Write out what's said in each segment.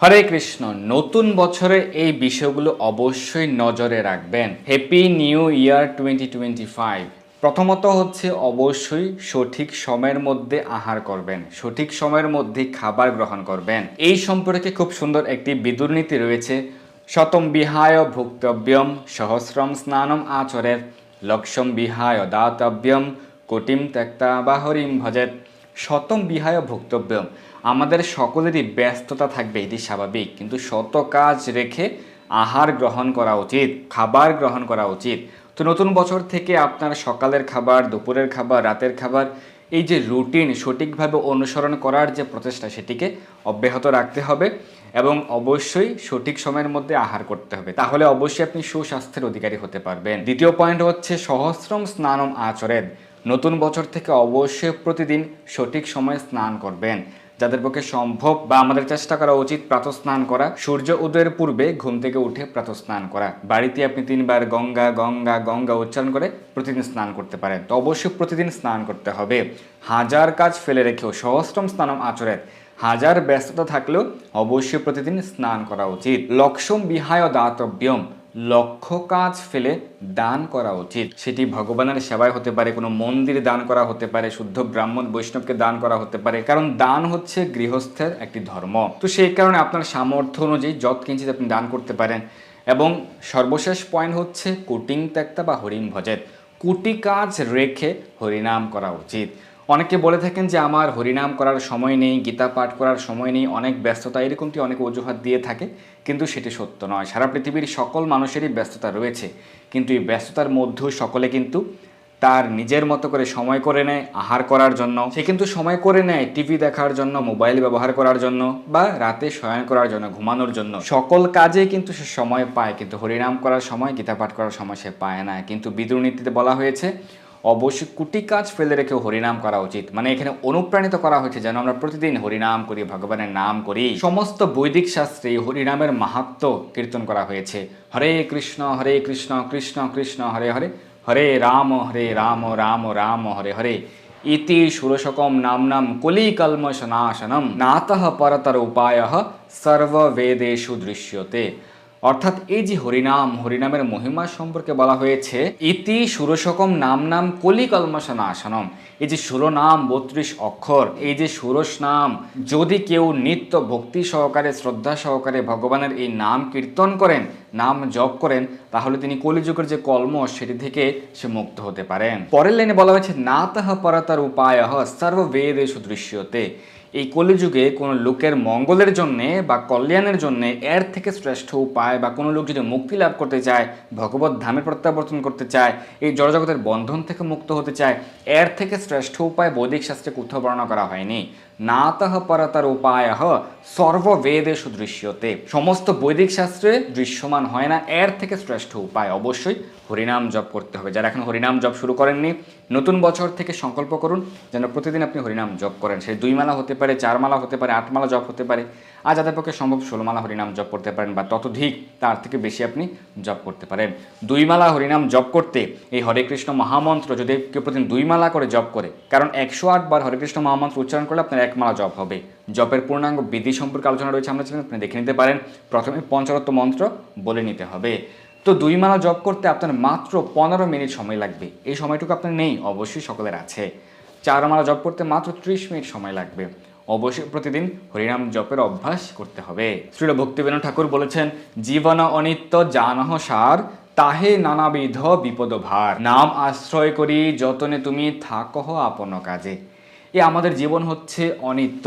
হরে কৃষ্ণ, নতুন বছরে এই বিষয়গুলো অবশ্যই নজরে রাখবেন। Happy new year twenty twenty five প্রথমত হচ্ছে অবশ্যই সঠিক সময়ের মধ্যে আহার করবেন, সঠিক সময়ের মধ্যে খাবার গ্রহণ করবেন। এই সম্পর্কে খুব সুন্দর একটি বিদুর্নীতি রয়েছে। শতম বিহায় ভুক্তব্যম, সহস্রম স্নানম আচরের, লক্ষম বিহায় দাতব্যম, কোটিম ত্যক্তা বা ভজেত। শতম বিহায় ভুক্তব্যম। আমাদের সকলেরই ব্যস্ততা থাকবে, এটি স্বাভাবিক। কিন্তু শত কাজ রেখে আহার গ্রহণ করা উচিত, খাবার গ্রহণ করা উচিত। তো নতুন বছর থেকে আপনার সকালের খাবার, দুপুরের খাবার, রাতের খাবার, এই যে রুটিন সঠিকভাবে অনুসরণ করার যে প্রচেষ্টা, সেটিকে অব্যাহত রাখতে হবে এবং অবশ্যই সঠিক সময়ের মধ্যে আহার করতে হবে। তাহলে অবশ্যই আপনি সুস্বাস্থ্যের অধিকারী হতে পারবেন। দ্বিতীয় পয়েন্ট হচ্ছে সহস্রম স্নানম আচরেন নতুন বছর থেকে অবশ্যই প্রতিদিন সঠিক সময়ে স্নান করবেন। যাদের পক্ষে সম্ভব বা আমাদের চেষ্টা করা উচিত প্রাতঃস্নান করা, সূর্য উদয়ের পূর্বে ঘুম থেকে উঠে প্রাতঃস্নান করা। বাড়িতে আপনি তিনবার গঙ্গা গঙ্গা গঙ্গা উচ্চারণ করে প্রতিদিন স্নান করতে পারেন। তো অবশ্যই প্রতিদিন স্নান করতে হবে। হাজার কাজ ফেলে রেখেও সহস্রম স্নানম আচরেন হাজার ব্যস্ততা থাকলেও অবশ্যই প্রতিদিন স্নান করা উচিত। লক্ষম বিহায় দাতব্যম। লক্ষ্য কাজ ফেলে দান করা উচিত। সেটি ভগবানের সেবায় হতে পারে, কোনো মন্দির দান করা হতে পারে, শুদ্ধ ব্রাহ্মণ বৈষ্ণবকে দান করা হতে পারে, কারণ দান হচ্ছে গৃহস্থের একটি ধর্ম। তো সেই কারণে আপনার সামর্থ্য অনুযায়ী যত কিঞ্চিত আপনি দান করতে পারেন। এবং সর্বশেষ পয়েন্ট হচ্ছে কুটিং, ত্যাক্তা বা হরিণ ভজেত কুটি কাজ রেখে হরিনাম করা উচিত। অনেকে বলে থাকেন যে আমার হরিনাম করার সময় নেই, গীতা পাঠ করার সময় নেই, অনেক ব্যস্ততা, এরকমটি অনেক অজুহাত দিয়ে থাকে, কিন্তু সেটি সত্য নয়। সারা পৃথিবীর সকল মানুষেরই ব্যস্ততা রয়েছে, কিন্তু এই ব্যস্ততার মধ্যেও সকলে কিন্তু তার নিজের মতো করে সময় করে নেয়, আহার করার জন্য। সে কিন্তু সময় করে নেয় টিভি দেখার জন্য, মোবাইল ব্যবহার করার জন্য বা রাতে শয়ন করার জন্য, ঘুমানোর জন্য। সকল কাজে কিন্তু সে সময় পায়, কিন্তু হরিনাম করার সময়, গীতা পাঠ করার সময় সে পায় না। কিন্তু বিদুর নীতিতে বলা হয়েছে অবশ্যই কুটি কাজ ফেলে রেখে হরিনাম করা উচিত। মানে এখানে অনুপ্রাণিত করা হয়েছে যেন আমরা প্রতিদিন হরিনাম করি, ভগবানের নাম করি। সমস্ত বৈদিক শাস্ত্রে হরিনামের মাহাত্ম কীর্তন করা হয়েছে। হরে কৃষ্ণ হরে কৃষ্ণ কৃষ্ণ কৃষ্ণ, হরে হরে হরে রাম হরে রাম রাম রাম, হরে হরে। ইতি সুরশকম নামনাম কলিকল্মশনাশনম নাতঃ পরতর উপায় সর্ববেদেষু দৃশ্যতে। অর্থাৎ এই যে হরিনাম, হরিনামের মহিমা সম্পর্কে বলা হয়েছে, ইতি সুরসকম নাম নাম কলিকল্মশনাশনম এই যে সুরনাম বত্রিশ অক্ষর, এই যে সুরস নাম, যদি কেউ নিত্য ভক্তি সহকারে, শ্রদ্ধা সহকারে ভগবানের এই নাম কীর্তন করেন, নাম জপ করেন, তাহলে তিনি কলিযুগের যে কলম, সেটি থেকে সে মুক্ত হতে পারেন। পরের লাইনে বলা হয়েছে না তাহা পরাতার উপায় সর্ববেদেশু দৃশ্যতে। এই কলিযুগে কোনো লোকের মঙ্গলের জন্যে বা কল্যাণের জন্যে এর থেকে শ্রেষ্ঠ উপায় বা কোনো লোক যদি মুক্তি লাভ করতে চায়, ভগবত ধামে প্রত্যাবর্তন করতে চায়, এই জড়জগতের বন্ধন থেকে মুক্ত হতে চায়, এর থেকে শ্রেষ্ঠ উপায় বৈদিক শাস্ত্রে কোথাও বর্ণনা করা হয়নি। না তাহ পরতার উপায় সর্ববেদেশু দৃশ্যতে। সমস্ত বৈদিক শাস্ত্রে দৃশ্যমান হয় না, এর থেকে শ্রেষ্ঠ উপায় অবশ্যই হরিনাম জপ করতে হবে। যারা এখন হরিনাম জপ শুরু করেননি, নতুন বছর থেকে সংকল্প করুন যেন প্রতিদিন আপনি হরিনাম জপ করেন। সে দুই মালা হতে পারে, চার মালা হতে পারে, আট মালা জপ হতে পারে। আর যাদের পক্ষে সম্ভব ষোলো মালা হরিনাম জপ করতে পারেন বা ততোধিক, তার থেকে বেশি আপনি জপ করতে পারেন। দুই মালা হরিনাম জপ করতে এই হরে কৃষ্ণ মহামন্ত্র, যদি কেউ প্রতিদিন দুই মালা করে জপ করে, কারণ একশো আট বার হরে কৃষ্ণ মহামন্ত্র উচ্চারণ করলে আপনার এক মালা জপ হবে। জপের পূর্ণাঙ্গ বিধি সম্পর্কে আলোচনা রয়েছে, আমরা আপনি দেখে নিতে পারেন। প্রথমে পঞ্চরত্ব মন্ত্র বলে নিতে হবে। তো দুই মালা জপ করতে আপনার মাত্র পনেরো মিনিট সময় লাগবে। এই সময়টুকু আপনার নেই, অবশ্যই সকলের আছে। চার মালা জপ করতে মাত্র ত্রিশ মিনিট সময় লাগবে। অবশ্যই প্রতিদিন হরিনাম জপের অভ্যাস করতে হবে। শ্রীল ভক্তিবেন ঠাকুর বলেছেন, জীবন অনিত্য জানহ সার, তাহে নানাবিধ বিপদ ভার। নাম আশ্রয় করি, যতনে তুমি থাকহ আপন কাজে। এ আমাদের জীবন হচ্ছে অনিত্য।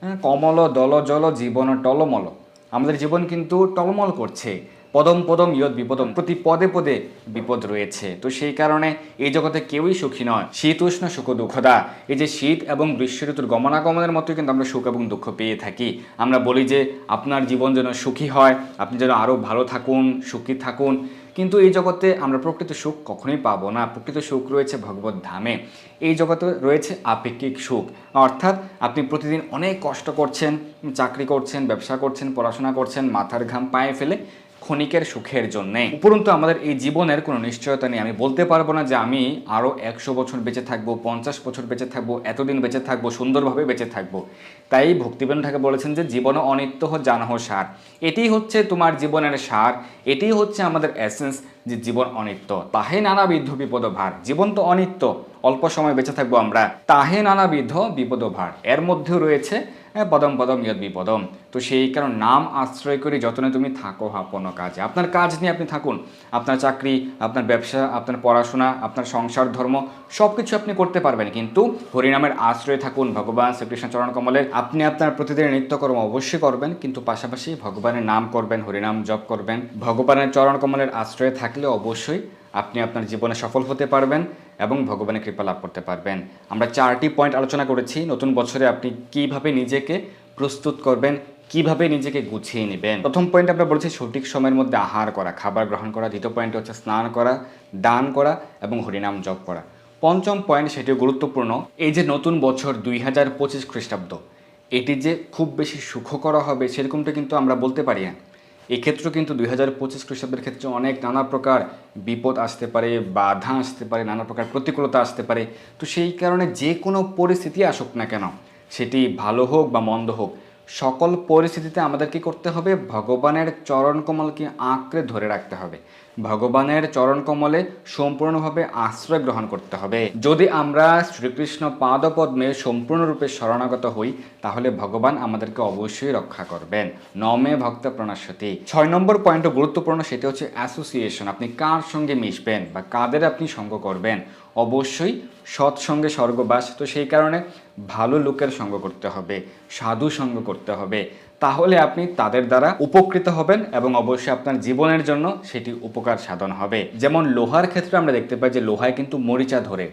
হ্যাঁ, কমল দল জল জীবন টলমল। আমাদের জীবন কিন্তু টলমল করছে। পদম পদম ইয়দ বিপদম। প্রতি পদে পদে বিপদ রয়েছে। তো সেই কারণে এই জগতে কেউই সুখী নয়। শীত উষ্ণ সুখ দুঃখদা এই যে শীত এবং গ্রীষ্ম ঋতুর গমনাগমনের মতোই কিন্তু আমরা সুখ এবং দুঃখ পেয়ে থাকি। আমরা বলি যে আপনার জীবন যেন সুখী হয় আপনি যেন আরও ভালো থাকুন সুখী থাকুন। কিন্তু এই জগতে আমরা প্রকৃত সুখ কখনোই পাবো না। প্রকৃত সুখ রয়েছে ভগবত ধামে। এই জগতে রয়েছে আপেক্ষিক সুখ। অর্থাৎ আপনি প্রতিদিন অনেক কষ্ট করছেন, চাকরি করছেন, ব্যবসা করছেন, পড়াশোনা করছেন, মাথার ঘাম পায়ে ফেলে ক্ষণিকের সুখের জন্য। উপরন্তু আমাদের এই জীবনের কোনো নিশ্চয়তা নেই। আমি বলতে পারব না যে আমি আরও একশো বছর বেঁচে থাকব, পঞ্চাশ বছর বেঁচে থাকব, এতদিন বেঁচে থাকব, সুন্দরভাবে বেঁচে থাকব। তাই ভক্তিবেন ঠাকুর বলেছেন যে জীবন অনিত্য, জানহ সার। এটি হচ্ছে তোমার জীবনের সার। এটি হচ্ছে আমাদের এসেন্স যে জীবন অনিত্য। তাহে নানাবিধ বিপদ ভার। জীবন তো অনিত্য। অল্প সময় বেঁচে থাকব আমরা। তাহে নানাবিধ বিপদ ভার এর মধ্যেও রয়েছে পদম পদম ইয়দ বিপদম। তো সেই কারণ নাম আশ্রয় করে যতনে তুমি থাকো হাপন কাজে। আপনার কাজ নিয়ে আপনি থাকুন। আপনার চাকরি, আপনার ব্যবসা, আপনার পড়াশোনা, আপনার সংসার, ধর্ম সব কিছু আপনি করতে পারবেন। কিন্তু হরিনামের আশ্রয়ে থাকুন, ভগবান শ্রীকৃষ্ণ চরণ কমলের আপনি আপনার প্রতিদিনের নিত্যকর্ম অবশ্যই করবেন, কিন্তু পাশাপাশি ভগবানের নাম করবেন, হরিনাম জপ করবেন। ভগবানের চরণ কমলের আশ্রয়ে থাকলে অবশ্যই আপনি আপনার জীবনে সফল হতে পারবেন। এবং ভগবানের কৃপা লাভ করতে পারবেন। আমরা চারটি পয়েন্ট আলোচনা করেছি। নতুন বছরে আপনি কীভাবে নিজেকে প্রস্তুত করবেন, কীভাবে নিজেকে গুছিয়ে নেবেন? প্রথম পয়েন্ট আমরা বলছি সঠিক সময়ের মধ্যে আহার করা, খাবার গ্রহণ করা। দ্বিতীয় পয়েন্ট হচ্ছে স্নান করা, দান করা এবং হরিনাম জপ করা। পঞ্চম পয়েন্ট সেটিও গুরুত্বপূর্ণ, এই যে নতুন বছর দুই হাজার পঁচিশ খ্রিস্টাব্দ, এটি যে খুব বেশি সুখকর হবে সেরকমটা কিন্তু আমরা বলতে পারি না। এক্ষেত্রেও কিন্তু দুই হাজার পঁচিশ খ্রিস্টাব্দের ক্ষেত্রে অনেক নানা প্রকার বিপদ আসতে পারে, বাধা আসতে পারে, নানা প্রকার প্রতিকূলতা আসতে পারে। তো সেই কারণে যে কোনো পরিস্থিতি আসুক না কেন, সেটি ভালো হোক বা মন্দ হোক, সকল পরিস্থিতিতে আমাদের কি করতে হবে? ভগবানের চরণকমলকে আঁকড়ে ধরে রাখতে হবে। ভগবানের চরণ কমলে সম্পূর্ণভাবে আশ্রয় গ্রহণ করতে হবে। যদি আমরা শ্রীকৃষ্ণ পাদপদ্মে সম্পূর্ণরূপে শরণাগত হই, তাহলে ভগবান আমাদেরকে অবশ্যই রক্ষা করবেন। নমে ভক্ত প্রণাশতি ছয় নম্বর পয়েন্টও গুরুত্বপূর্ণ সেটি হচ্ছে অ্যাসোসিয়েশন আপনি কার সঙ্গে মিশবেন বা কাদের আপনি সঙ্গ করবেন? অবশ্যই সৎসঙ্গে স্বর্গবাস। তো সেই কারণে ভালো লোকের সঙ্গ করতে হবে, সাধু সঙ্গ করতে হবে। তাহলে আপনি তাদের দ্বারা উপকৃত হবেন এবং অবশ্যই আপনার জীবনের জন্য সেটি উপকার সাধন হবে। যেমন লোহার ক্ষেত্রে আমরা দেখতে পাই যে লোহায় কিন্তু মরিচা ধরে।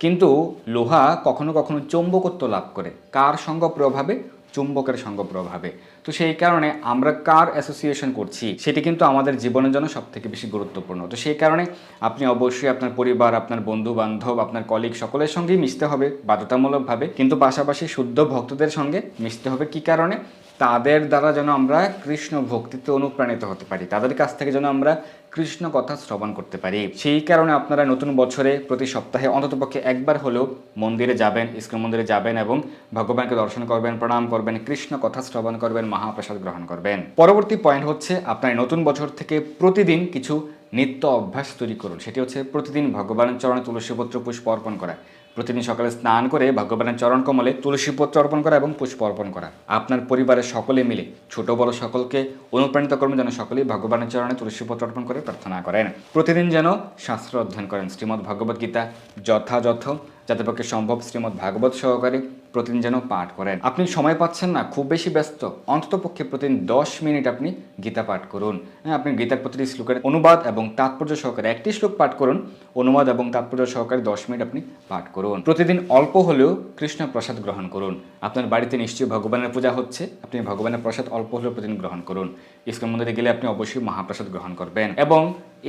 কিন্তু লোহা কখনো কখনো চৌম্বকত্ব লাভ করে। কার সঙ্গ প্রভাবে? চুম্বকের সঙ্গ প্রভাবে। তো সেই কারণে আমরা কার অ্যাসোসিয়েশন করছি, সেটি কিন্তু আমাদের জীবনের জন্য সব থেকে বেশি গুরুত্বপূর্ণ। তো সেই কারণে আপনি অবশ্যই আপনার পরিবার, আপনার বন্ধু বান্ধব আপনার কলিগ সকলের সঙ্গেই মিশতে হবে বাধ্যতামূলকভাবে। কিন্তু পাশাপাশি শুদ্ধ ভক্তদের সঙ্গে মিশতে হবে। কি কারণে? তাদের দ্বারা যেন আমরা কৃষ্ণ ভক্তিতে অনুপ্রাণিত হতে পারি, তাদের কাছ থেকে যেন আমরা কৃষ্ণ কথা শ্রবণ করতে পারি। সেই কারণে আপনারা নতুন বছরে প্রতি সপ্তাহে অন্ততপক্ষে একবার হলেও মন্দিরে যাবেন, ইস্কন মন্দিরে যাবেন এবং ভগবানকে দর্শন করবেন, প্রণাম করবেন, কৃষ্ণ কথা শ্রবণ করবেন, মহাপ্রসাদ গ্রহণ করবেন। পরবর্তী পয়েন্ট হচ্ছে আপনার নতুন বছর থেকে প্রতিদিন কিছু নিত্য অভ্যাস তৈরি করুন। সেটি হচ্ছে প্রতিদিন ভগবানের চরণে তুলসীপত্র পুষ্প অর্পণ করা। প্রতিদিন সকালে স্নান করে ভগবানের চরণ কমলে তুলসী পত্র অর্পণ করা এবং পুষ্প অর্পণ করা। আপনার পরিবারের সকলে মিলে, ছোট বড় সকলকে অনুপ্রাণিত করবেন যেন সকলেই ভগবানের চরণে তুলসী পত্র অর্পণ করে প্রার্থনা করেন। প্রতিদিন যেন শাস্ত্র অধ্যয়ন করেন। শ্রীমদ্ ভগবদ্গীতা যথাযথ যাদের পক্ষে সম্ভব, শ্রীমদ্ ভাগবত সহকারে প্রতিদিন যেন পাঠ করেন। আপনি সময় পাচ্ছেন না, খুব বেশি ব্যস্ত। অন্তত পক্ষে প্রতিদিন দশ মিনিট আপনি গীতা পাঠ করুন। হ্যাঁ আপনি গীতার প্রতিটি শ্লোকের অনুবাদ এবং তাৎপর্য সহকারে একটি শ্লোক পাঠ করুন, অনুবাদ এবং তাৎপর্য সহকারে দশ মিনিট আপনি পাঠ করুন। প্রতিদিন অল্প হলেও কৃষ্ণ প্রসাদ গ্রহণ করুন। আপনার বাড়িতে নিশ্চয়ই ভগবানের পূজা হচ্ছে, আপনি ভগবানের প্রসাদ অল্প হলেও প্রতিদিন গ্রহণ করুন। ইস্কন মন্দিরে গেলে আপনি অবশ্যই মহাপ্রসাদ গ্রহণ করবেন। এবং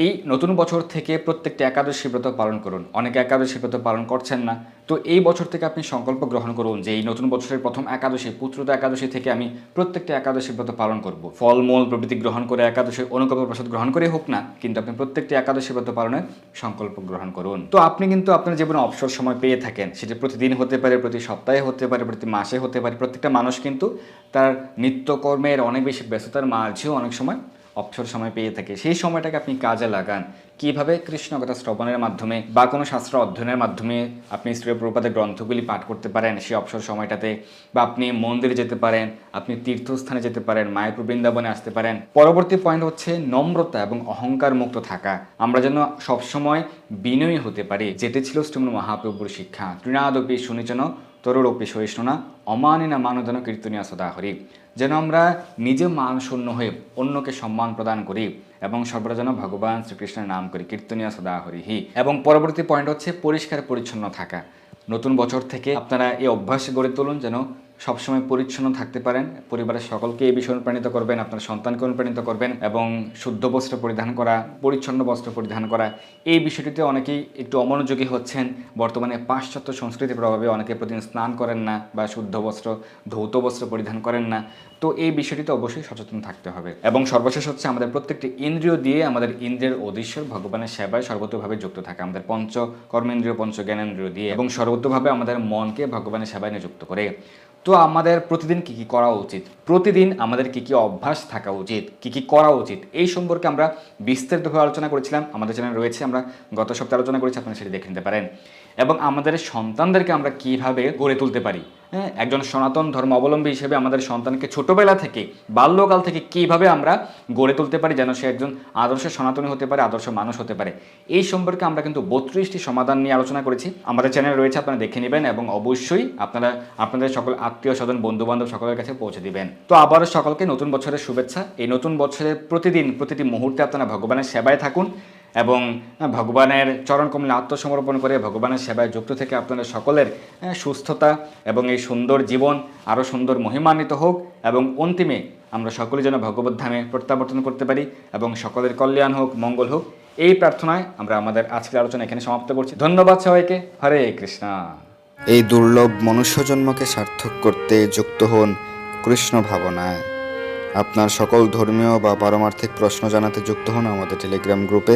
এই নতুন বছর থেকে প্রত্যেকটি একাদশী ব্রত পালন করুন। অনেকে একাদশী ব্রত পালন করছেন না তো এই বছর থেকে আপনি সংকল্প গ্রহণ করুন যে এই নতুন বছরের প্রথম একাদশী, পুত্রতা একাদশী থেকে আমি প্রত্যেকটি একাদশী ব্রত পালন করব। ফলমূল, প্রভৃতি গ্রহণ করে একাদশী অনুকল্প প্রসাদ গ্রহণ করে হোক না, কিন্তু আপনি প্রত্যেকটি একাদশী ব্রত পালনের সংকল্প গ্রহণ করুন। তো আপনি কিন্তু আপনার জীবনে অবসর সময় পেয়ে থাকেন। সেটা প্রতিদিন হতে পারে, প্রতি সপ্তাহে হতে পারে, প্রতি মাসে হতে পারে। প্রত্যেকটা মানুষ কিন্তু তার নিত্যকর্মের অনেক বেশি ব্যস্ততার মাঝেও অনেক সময় অবসর সময় পেয়ে থাকে। সেই সময়টাকে আপনি কাজে লাগান। কীভাবে? কৃষ্ণকথা শ্রবণের মাধ্যমে বা কোনো শাস্ত্র অধ্যয়নের মাধ্যমে আপনি শ্রী প্রপাতের গ্রন্থগুলি পাঠ করতে পারেন। সেই অবসর সময়টাতে বা আপনি মন্দিরে যেতে পারেন, আপনি তীর্থস্থানে যেতে পারেন, মায়াপুর বৃন্দাবনে আসতে পারেন। পরবর্তী পয়েন্ট হচ্ছে নম্রতা এবং অহংকার মুক্ত থাকা। আমরা যেন সবসময় বিনয়ী হতে পারে। যেটি ছিল শ্রীমন মহাপ্রভুর শিক্ষা। তৃণাদপি সুনিচন তরুরপি সহিষ্ণুনা, অমানিনা মানদন কীর্তনীয় সদাহরি। যেন আমরা নিজে মান শূন্য হয়ে অন্যকে সম্মান প্রদান করি এবং সর্বদা যেন ভগবান শ্রীকৃষ্ণের নাম করি কীর্তনীয় সদা হরিহি এবং পরবর্তী পয়েন্ট হচ্ছে পরিষ্কার পরিচ্ছন্ন থাকা। নতুন বছর থেকে আপনারা এই অভ্যাস গড়ে তুলুন যেন সবসময় পরিচ্ছন্ন থাকতে পারেন। পরিবারের সকলকে এই বিষয়ে অনুপ্রাণিত করবেন, আপনার সন্তানকে অনুপ্রাণিত করবেন এবং শুদ্ধ বস্ত্র পরিধান করা, পরিচ্ছন্ন বস্ত্র পরিধান করা, এই বিষয়টিতে অনেকেই একটু অমনোযোগী হচ্ছেন। বর্তমানে পাশ্চাত্য সংস্কৃতির প্রভাবে অনেকে প্রতিদিন স্নান করেন না বা শুদ্ধ বস্ত্র, ধৌত বস্ত্র পরিধান করেন না। তো এই বিষয়টিতে অবশ্যই সচেতন থাকতে হবে এবং সর্বশেষ হচ্ছে আমাদের প্রত্যেকটি ইন্দ্রিয় দিয়ে আমাদের ইন্দ্রিয়ের অধীশ্বর ভগবানের সেবায় সর্বতভাবে যুক্ত থাকে, আমাদের পঞ্চ কর্মেন্দ্রিয় পঞ্চ জ্ঞানেন্দ্রিয় দিয়ে এবং সর্বতভাবে আমাদের মনকে ভগবানের সেবায় নিযুক্ত করে। তো আমাদের প্রতিদিন কি কি করা উচিত? প্রতিদিন আমাদের কি কি অভ্যাস থাকা উচিত? কি কি করা উচিত? এই সম্পর্কে আমরা বিস্তারিতভাবে আলোচনা করেছিলাম। আমাদের চ্যানেল রয়েছে, আমরা গত সপ্তাহে আলোচনা করেছি, আপনারা সেটি দেখে নিতে পারেন। এবং আমাদের সন্তানদেরকে আমরা কীভাবে গড়ে তুলতে পারি? হ্যাঁ একজন সনাতন ধর্ম অবলম্বী হিসেবে আমাদের সন্তানকে ছোটবেলা থেকে, বাল্যকাল থেকে কীভাবে আমরা গড়ে তুলতে পারি যেন সে একজন আদর্শ সনাতনী হতে পারে, আদর্শ মানুষ হতে পারে? এই সম্পর্কে আমরা কিন্তু বত্রিশটি সমাধান নিয়ে আলোচনা করেছি। আমাদের চ্যানেল রয়েছে, আপনারা দেখে নেবেন এবং অবশ্যই আপনারা, আপনাদের সকল আত্মীয় স্বজন বন্ধু বান্ধব সকলের কাছে পৌঁছে দিবেন। তো আবারও সকলকে নতুন বছরের শুভেচ্ছা। এই নতুন বছরের প্রতিদিন, প্রতিটি মুহূর্তে আপনারা ভগবানের সেবায় থাকুন। এবং ভগবানের চরণ কমলে আত্মসমর্পণ করে ভগবানের সেবায় যুক্ত থেকে আপনাদের সকলের সুস্থতা এবং এই সুন্দর জীবন আরও সুন্দর মহিমান্বিত হোক এবং অন্তিমে আমরা সকলে যেন ভগবত ধামে প্রত্যাবর্তন করতে পারি এবং সকলের কল্যাণ হোক, মঙ্গল হোক, এই প্রার্থনায় আমরা আমাদের আজকের আলোচনা এখানে সমাপ্ত করছি। ধন্যবাদ সবাইকে। হরে কৃষ্ণা। এই দুর্লভ মনুষ্যজন্মকে সার্থক করতে যুক্ত হন কৃষ্ণ ভাবনায়। আপনার সকল ধর্মীয় বা পারমার্থিক প্রশ্ন জানাতে যুক্ত হন আমাদের টেলিগ্রাম গ্রুপে।